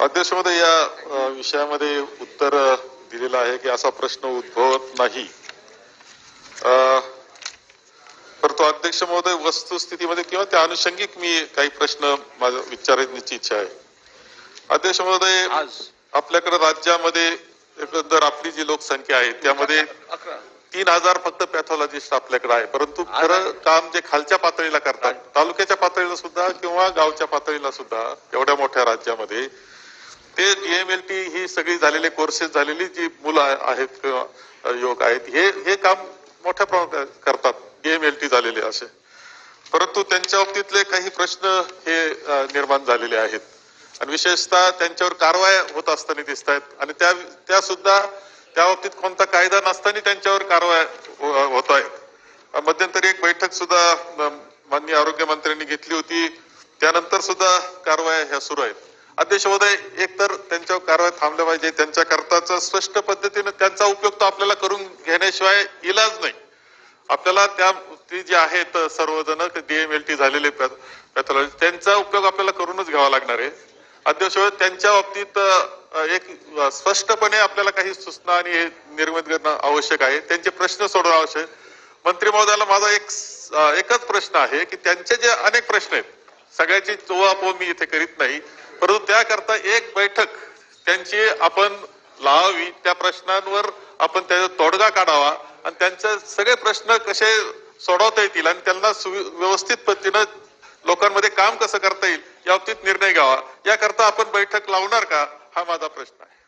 अध्यक्ष महोदय या विषयामध्ये उत्तर दिलेलं आहे की असा प्रश्न उद्भवत नाही. परंतु अध्यक्ष महोदय वस्तुस्थितीमध्ये किंवा त्या अनुषंगिक मी काही प्रश्न माझ्या विचारण्याची इच्छा आहे. अध्यक्ष महोदय आपल्याकडे राज्यामध्ये एकंदर आपली जी लोकसंख्या आहे त्यामध्ये तीन हजार फक्त पॅथॉलॉजिस्ट आपल्याकडे आहे. परंतु खरं काम जे खालच्या पातळीला करतात तालुक्याच्या पातळीला सुद्धा किंवा गावच्या पातळीला सुद्धा एवढ्या मोठ्या राज्यामध्ये ते डीएमएलटी ही सगळी झालेली कोर्सेस झालेली जी मुलं आहेत युवक आहेत हे हे काम मोठ्या प्रमाणात करतात डीएमएलटी झालेले असे. परंतु त्यांच्या बाबतीतले काही प्रश्न हे निर्माण झालेले आहेत. आणि विशेषतः त्यांच्यावर कारवाया होत असताना दिसत आहेत आणि त्या त्या सुद्धा त्या बाबतीत कोणता कायदा नसताना त्यांच्यावर कारवाया हो, होत आहेत मध्यंतरी एक बैठक सुद्धा माननीय आरोग्य मंत्र्यांनी घेतली होती. त्यानंतर सुद्धा कारवाया ह्या सुरू आहेत. अध्यक्ष महोदय एकतर त्यांच्यावर कारवाई थांबल्या पाहिजे. त्यांच्या करताच स्पष्ट पद्धतीने त्यांचा उपयोग तो आपल्याला करून घेण्याशिवाय इलाज नाही. आपल्याला त्या ती जे आहेत सर्वजण डीएमएलटी झालेले पॅथॉलॉजी त्यांचा उपयोग आपल्याला करूनच घ्यावा लागणार आहे. अध्यक्ष त्यांच्या बाबतीत एक स्पष्टपणे आपल्याला काही सूचना आणि हे निर्मित करणं आवश्यक आहे. त्यांचे प्रश्न सोडवणं आवश्यक आहे. मंत्री महोदयाला माझा एक एकच प्रश्न आहे की त्यांचे जे अनेक प्रश्न आहेत सगळ्याची चोवापोल मी इथे करीत नाही. परंतु त्याकरता एक बैठक त्यांची आपण लावावी त्या प्रश्नांवर आपण त्याचा तोडगा काढावा आणि त्यांचे सगळे प्रश्न कसे सोडवता येतील आणि त्यांना सुवि- व्यवस्थित पद्धतीनं लोकांमध्ये काम कसं करता येईल या बाबतीत निर्णय घ्यावा. याकरता आपण बैठक लावणार का? हा माझा प्रश्न आहे.